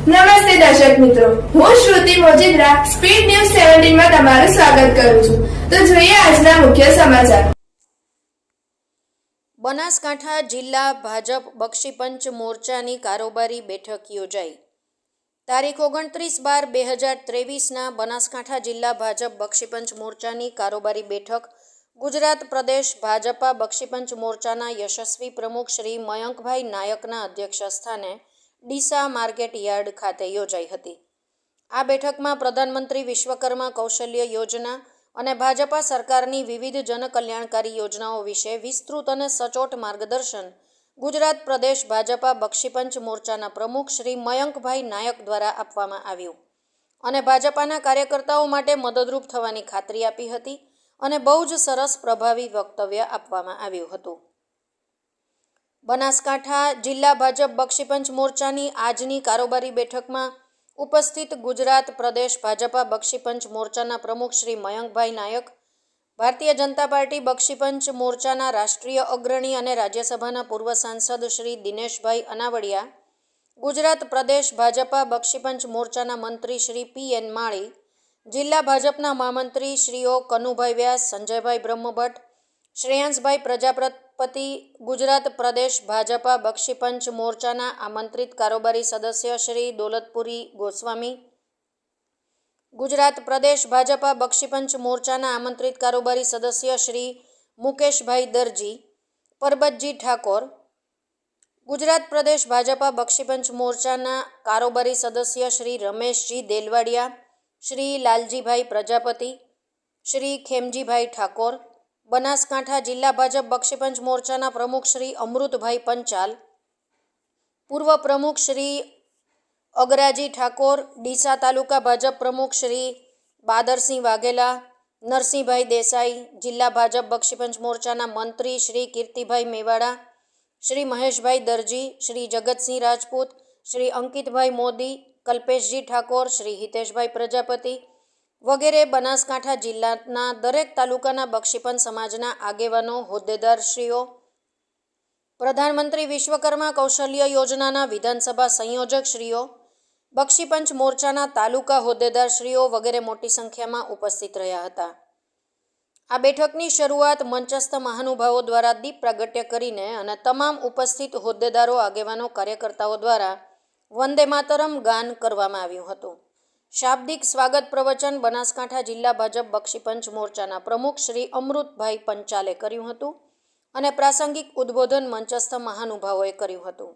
નમસ્તે દર્શક મિત્રો. હું શ્રુતિ મોજીદ્રા, સ્પીડ ન્યૂઝ સેવન્ટીનમાં તમારું સ્વાગત કરું છું. તો જોઈએ આજના મુખ્ય સમાચાર. બનાસકાંઠા જિલ્લા ભાજપ બક્ષીપંચ મોરચાની કારોબારી બેઠક યોજાઈ. તારીખ ઓગણત્રીસ બાર બે હજાર ત્રેવીસના બનાસકાંઠા જિલ્લા ભાજપ બક્ષીપંચ મોરચાની કારોબારી બેઠક ગુજરાત પ્રદેશ ભાજપા બક્ષીપંચ મોરચાના યશસ્વી પ્રમુખ શ્રી મયંકભાઈ નાયકના અધ્યક્ષ સ્થાને ડીસા માર્કેટ યાર્ડ ખાતે યોજાઈ હતી. આ બેઠકમાં પ્રધાનમંત્રી વિશ્વકર્મા કૌશલ્ય યોજના અને ભાજપા સરકારની વિવિધ જનકલ્યાણકારી યોજનાઓ વિશે વિસ્તૃત અને સચોટ માર્ગદર્શન ગુજરાત પ્રદેશ ભાજપા બક્ષીપંચ મોરચાના પ્રમુખ શ્રી મયંકભાઈ નાયક દ્વારા આપવામાં આવ્યું અને ભાજપાના કાર્યકર્તાઓ માટે મદદરૂપ થવાની ખાતરી આપી હતી અને બહુ જ સરસ પ્રભાવી વક્તવ્ય આપવામાં આવ્યું હતું. બનાસકાંઠા જિલ્લા ભાજપ બક્ષીપંચ મોરચાની આજની કારોબારી બેઠકમાં ઉપસ્થિત ગુજરાત પ્રદેશ ભાજપા બક્ષીપંચ મોરચાના પ્રમુખ શ્રી મયંકભાઈ નાયક, ભારતીય જનતા પાર્ટી બક્ષીપંચ મોરચાના રાષ્ટ્રીય અગ્રણી અને રાજ્યસભાના પૂર્વ સાંસદ શ્રી દિનેશભાઈ અનાવડિયા, ગુજરાત પ્રદેશ ભાજપા બક્ષીપંચ મોરચાના મંત્રી શ્રી પી એન માળી, જિલ્લા ભાજપના મહામંત્રી શ્રીઓ કનુભાઈ વ્યાસ, સંજયભાઈ બ્રહ્મભટ્ટ, શ્રેયાંશભાઈ પ્રજાપતિ ગુજરાત પ્રદેશ ભાજપા બક્ષીપંચ મોરચાના આમંત્રિત કારોબારી સદસ્ય શ્રી દોલતપુરી ગોસ્વામી. ગુજરાત પ્રદેશ ભાજપા બક્ષીપંચ મોરચાના આમંત્રિત કારોબારી સદસ્ય શ્રી મુકેશભાઈ દરજી, પરબતજી ઠાકોર. ગુજરાત પ્રદેશ ભાજપા બક્ષીપંચ મોરચાના કારોબારી સદસ્ય શ્રી રમેશજી દેલવાડિયા, શ્રી લાલજીભાઈ પ્રજાપતિ, શ્રી ખેમજીભાઈ ઠાકોર. બનાસકાંઠા જિલ્લા ભાજપ બક્ષીપંચ મોરચાના પ્રમુખ શ્રી અમૃતભાઈ પંચાલ, પૂર્વ પ્રમુખ શ્રી અગરાજી ઠાકોર, ડીસા તાલુકા ભાજપ પ્રમુખ શ્રી બાદરસિંહ વાઘેલા, નરસિંહભાઈ દેસાઈ, જિલ્લા ભાજપ બક્ષીપંચ મોરચાના મંત્રી શ્રી કીર્તિભાઈ મેવાડા, શ્રી મહેશભાઈ દરજી, શ્રી જગતસિંહ રાજપૂત, શ્રી અંકિતભાઈ મોદી, કલ્પેશજી ઠાકોર, શ્રી હિતેશભાઈ પ્રજાપતિ વગેરે બનાસકાંઠા જિલ્લાના દરેક તાલુકાના બક્ષીપન સમાજના આગેવાનો, હોદ્દેદારશ્રીઓ, પ્રધાનમંત્રી વિશ્વકર્મા કૌશલ્ય યોજનાના વિધાનસભા સંયોજકશ્રીઓ, બક્ષીપંચ મોરચાના તાલુકા હોદ્દેદારશ્રીઓ વગેરે મોટી સંખ્યામાં ઉપસ્થિત રહ્યા હતા. આ બેઠકની શરૂઆત મંચસ્થ મહાનુભાવો દ્વારા દીપ પ્રાગટ્ય કરીને અને તમામ ઉપસ્થિત હોદ્દેદારો, આગેવાનો, કાર્યકર્તાઓ દ્વારા વંદે માતરમ ગાન કરવામાં આવ્યું હતું. શાબ્દિક સ્વાગત પ્રવચન બનાસકાંઠા જિલ્લા ભાજપ બક્ષીપંચ મોરચાના પ્રમુખ શ્રી અમૃતભાઈ પંચાલે કર્યું હતું અને પ્રાસંગિક ઉદ્બોધન મંચસ્થ મહાનુભાવોએ કર્યું હતું.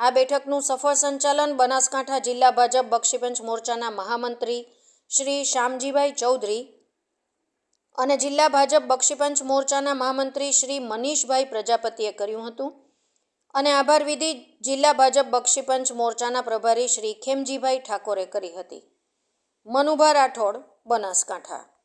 આ બેઠકનું સફળ સંચાલન બનાસકાંઠા જિલ્લા ભાજપ બક્ષીપંચ મોરચાના મહામંત્રી શ્રી શ્યામજીભાઈ ચૌધરી અને જિલ્લા ભાજપ બક્ષીપંચ મોરચાના મહામંત્રી શ્રી મનીષભાઈ પ્રજાપતિએ કર્યું હતું અને આભાર વિધિ જિલ્લા ભાજપ બક્ષીપંચ મોરચાના પ્રભારી શ્રી ખેમજીભાઈ ઠાકોરે કરી હતી. મનુભા રાઠોડ બનાસકાંઠા.